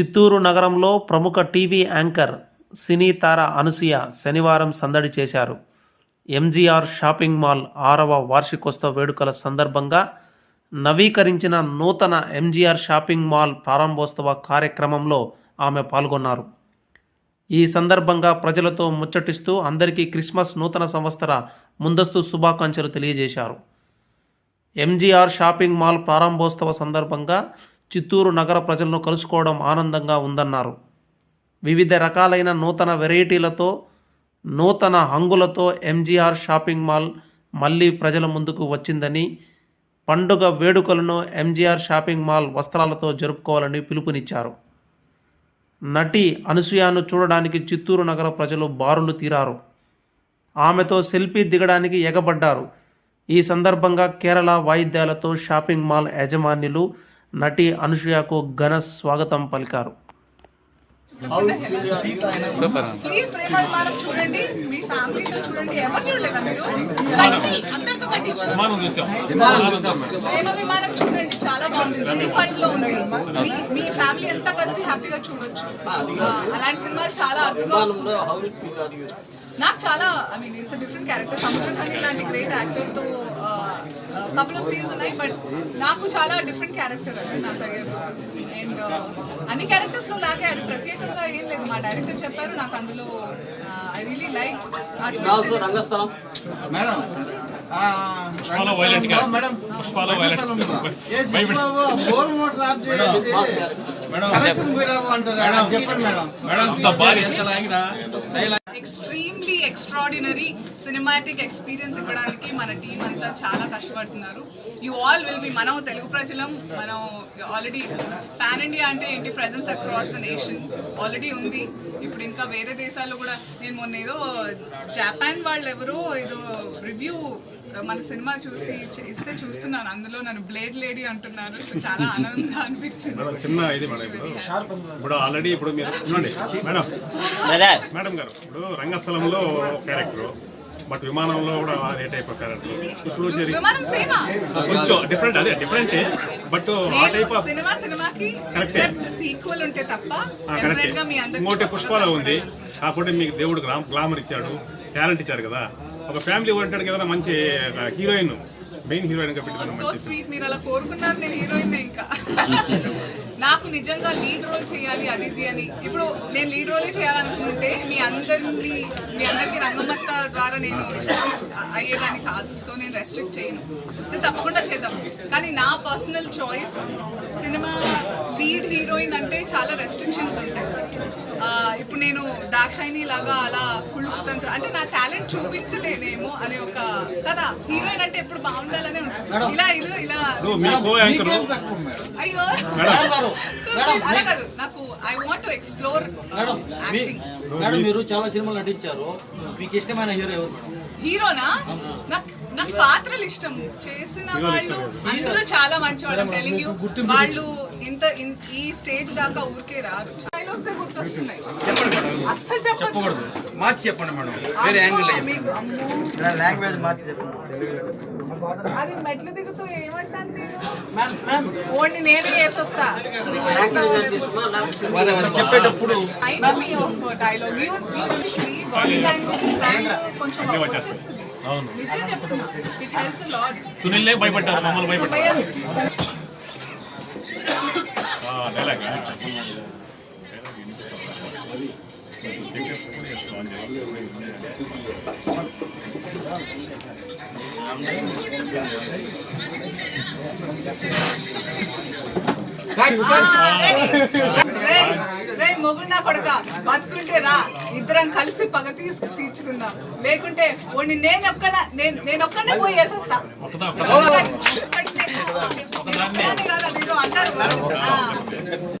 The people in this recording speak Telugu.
చిత్తూరు నగరంలో ప్రముఖ టీవీ యాంకర్ సినీ తార అనసూయ శనివారం సందడి చేశారు. ఎంజీఆర్ షాపింగ్ మాల్ ఆరవ వార్షికోత్సవ వేడుకల సందర్భంగా నవీకరించిన నూతన ఎంజీఆర్ షాపింగ్ మాల్ ప్రారంభోత్సవ కార్యక్రమంలో ఆమె పాల్గొన్నారు. ఈ సందర్భంగా ప్రజలతో ముచ్చటిస్తూ అందరికీ క్రిస్మస్ నూతన సంవత్సర ముందస్తు శుభాకాంక్షలు తెలియజేశారు. ఎంజీఆర్ షాపింగ్ మాల్ ప్రారంభోత్సవ సందర్భంగా చిత్తూరు నగర ప్రజలను కలుసుకోవడం ఆనందంగా ఉందన్నారు. వివిధ రకాలైన నూతన వెరైటీలతో నూతన హంగులతో ఎంజీఆర్ షాపింగ్ మాల్ మళ్ళీ ప్రజల ముందుకు వచ్చిందని పండుగ వేడుకలను ఎంజీఆర్ షాపింగ్ మాల్ వస్త్రాలతో జరుపుకోవాలని పిలుపునిచ్చారు. నటి అనసూయను చూడడానికి చిత్తూరు నగర ప్రజలు బారులు తీరారు. ఆమెతో సెల్ఫీ దిగడానికి ఎగబడ్డారు. ఈ సందర్భంగా కేరళ వాయిద్యాలతో షాపింగ్ మాల్ యాజమాన్యులు నటి అనసూయకు ఘన స్వాగతం పలికారు. ప్లీజ్ ప్రేమాభిమానం చూడండి. మీ ఫ్యామిలీతో చూడండి. ఎవరు చూడలేదా మీరు? కట్టి అందరితో కట్టి. ప్రేమాభిమానం చూడండి. చాలా బాగుంది. జీ ఫైవ్లో ఉంది. మీ మీ ఫ్యామిలీ అంతా కలిసి హ్యాపీగా చూడొచ్చు. ఆ, అలాంటి సినిమాలు చాలా అర్థంగా వస్తున్నాయి. నాకు చాలా I mean it's different character Samuthirakani లాంటి గ్రేట్ యాక్టర్తో కపుల్ ఆఫ్ సీన్స్ ఉన్నాయి బట్ నాకు చాలా డిఫరెంట్ క్యారెక్టర్ అది నాకు అయ్యారు అండ్ అన్ని క్యారెక్టర్స్లో లాగే అది ప్రత్యేకంగా ఏం లేదు. మా డైరెక్టర్ చెప్పారు నాకు అందులో I really like Rangasthalam. Madam ఆ, పుష్పాలో వైలెట్గా. మేడం? పుష్పాలో వైలెట్. బోర్ చేసి చెప్పండి. మేడం. మేడం అంతా భారీ. ఎంత లాగినా dialogue extremely extraordinary cinematic experience ఇవ్వడానికి మన టీం అంతా చాలా కష్టపడుతున్నారు. యూ ఆల్ విల్ బి మనం తెలుగు ప్రజలం మనం ఆల్రెడీ పాన్ ఇండియా అంటే ఏంటి? Presence across the nation already ఉంది. ఇప్పుడు ఇంకా వేరే దేశాల్లో కూడా నేను మొన్న ఏదో జపాన్ వాళ్ళు ఎవరో ఏదో రివ్యూ మన సినిమా చూసి ఇస్తే చూస్తున్నాను. అందులో నన్ను బ్లేడ్ లేడీ అంటున్నారు. చాలా ఆనందంగా అనిపించింది. చిన్న ఇది మేడం ఇప్పుడు. ఆల్రెడీ ఇప్పుడు మీరు చూడండి. మేడం. మేడం గారు ఇప్పుడు రంగస్థలంలో క్యారెక్టర్ బట్ విమానంలో కూడా అదే టైప్ ఆఫ్ క్యారెక్టర్ ఇప్పుడు వచ్చేది విమానం సేమా కొంచెం డిఫరెంట్ అదే డిఫరెంట్ బట్ ఆ టైప్ ఆఫ్ సినిమా సినిమాకి సీక్వెల్ ఉంటే తప్ప కరెక్ట్ డెఫినెట్గా మీ అందరికి ఇంకోటి పుష్పాలో ఉంది. కాకపోతే మీకు దేవుడు గ్లామ్ గ్లామర్ ఇచ్చాడు టాలెంట్ ఇచ్చారు కదా. ఒక ఫ్యామిలీ ఓరియంటెడ్ కదా మంచి హీరోయిన్ మెయిన్ హీరోయిన్గా సో మంచి స్వీట్ మీరు అలా కోరుకున్నారు నేను హీరోయిన్ ఇంకా. నాకు నిజంగా లీడ్ రోల్ చేయాలి అది ఇది అని. ఇప్పుడు నేను లీడ్ రోలే చేయాలనుకుంటే మీ అందరినీ మీ అందరికి రంగమత్త ద్వారా నేను ఇష్టం అయ్యేదాన్ని కాదు. సో నేను రెస్ట్రిక్ట్ చేయను. వస్తే తప్పకుండా చేద్దాం. కానీ నా personal choice cinema lead heroine అంటే చాలా రెస్ట్రిక్షన్స్ ఉంటాయి. ఆ, ఇప్పుడు నేను దాక్షాయిని లాగా అలా కుళ్ళు కుతంత్ర అంటే నా టాలెంట్ చూపించలేనేమో అనే ఒక కదా హీరోయిన్ అంటే ఎప్పుడు బాగుండాలనే ఉంటుంది. ఇలా ఇలా ఇలా. ఇప్పుడు మీ కో యాంకర్ తక్కువ మేడం? అయ్యో. సో అలా కాదు నాకు I want to explore madam మీరు చాలా సినిమాలు నటించారు. మీకు ఇష్టమైన హీరో ఎవరు హీరోనా? నాకు నాకు పాత్రలు ఇష్టం. చేసిన వాళ్ళు అందరూ చాలా మంచి వాళ్ళు తెలుగు వాళ్ళు ఇంత ఈ స్టేజ్ దాకా ఊరికే రారు డైలాగ్స్ గుర్తొస్తున్నాయి. అస్సలు చెప్పకూడదు. మార్చి చెప్పండి మేడం. వేరే యాంగిల్ లాంగ్వేజ్ మార్చి చెప్పండి. అది మెట్లు దిగుతూ ఏమంటాను నేను? నేనే వేసొస్తా. చెప్పేటప్పుడు కొంచెం. నిజం చెప్తున్నా. సునీల్ భయపడ్డారు మమ్మల్ని భయపడ్డారు. భయం. డైలాగ్ ఆ, ready. రేయ్, రేయ్, మొగుడు నా కొడక బతుకుంటే రా ఇద్దరం కలిసి పగ తీసుకు తీర్చుకుందాం లేకుంటే నేను ఒక్కదా నేను నేను ఒక్కడే పోయి వేసొస్తా అంటారు.